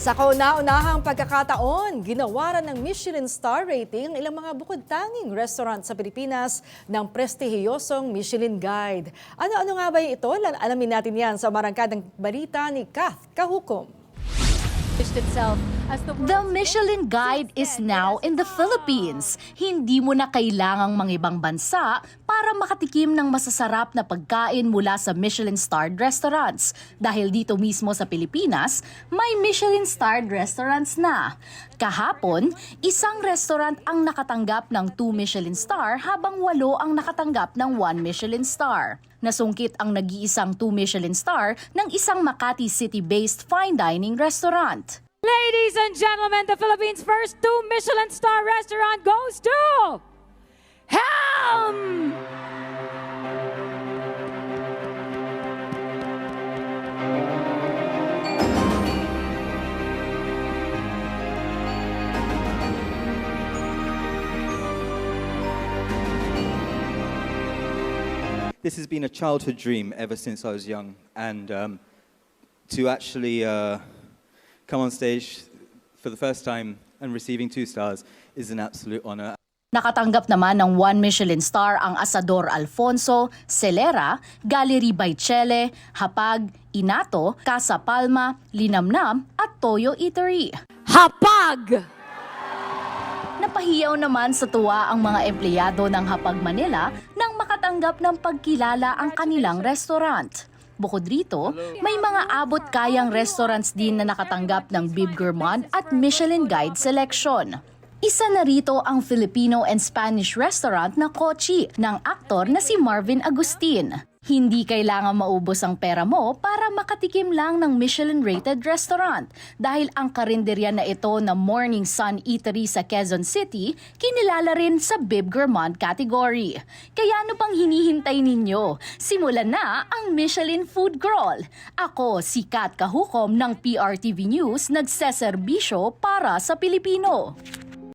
Sa kauna-unahang pagkakataon, ginawaran ng Michelin star rating ang ilang mga bukod-tanging restaurant sa Pilipinas ng prestihiyosong Michelin Guide. Ano-ano nga ba ito? Alamin natin yan sa marangkadang balita ni Kath Kahukom. Itself as the The Michelin Guide is now in the Philippines. Hindi mo na kailangang mangibang bansa para makatikim ng masasarap na pagkain mula sa Michelin-starred restaurants. Dahil dito mismo sa Pilipinas, may Michelin-starred restaurants na. Kahapon, isang restaurant ang nakatanggap ng 2 Michelin star habang walo ang nakatanggap ng 1 Michelin star. Nasungkit ang nag-iisang 2 Michelin star ng isang Makati City-based fine dining restaurant. Ladies and gentlemen, the Philippines' first two Michelin star restaurant goes to Helm! This has been a childhood dream ever since I was young, and um, to actually uh, come on stage for the first time and receiving two stars is an absolute honor. Nakatanggap naman ng one Michelin star ang Asador Alfonso, Celera, Gallery by Chele, Hapag, Inato, Casa Palma, Linamnam at Toyo Eatery. Hapag! Napahiyaw naman sa tuwa ang mga empleyado ng Hapag Manila nang makatanggap ng pagkilala ang kanilang restaurant. Bukod rito, may mga abot kayang restaurants din na nakatanggap ng Bib Gourmand at Michelin Guide selection. Isa na rito ang Filipino and Spanish restaurant na Kochi ng aktor na si Marvin Agustin. Hindi kailangan maubos ang pera mo para makatikim lang ng Michelin-rated restaurant dahil ang karinderya na ito na Morning Sun Eatery sa Quezon City kinilala rin sa Bib Gourmand category. Kaya ano pang hinihintay ninyo? Simulan na ang Michelin Food Crawl. Ako si Kat Kahukom ng PRTV News nagseserbisyo para sa Pilipino.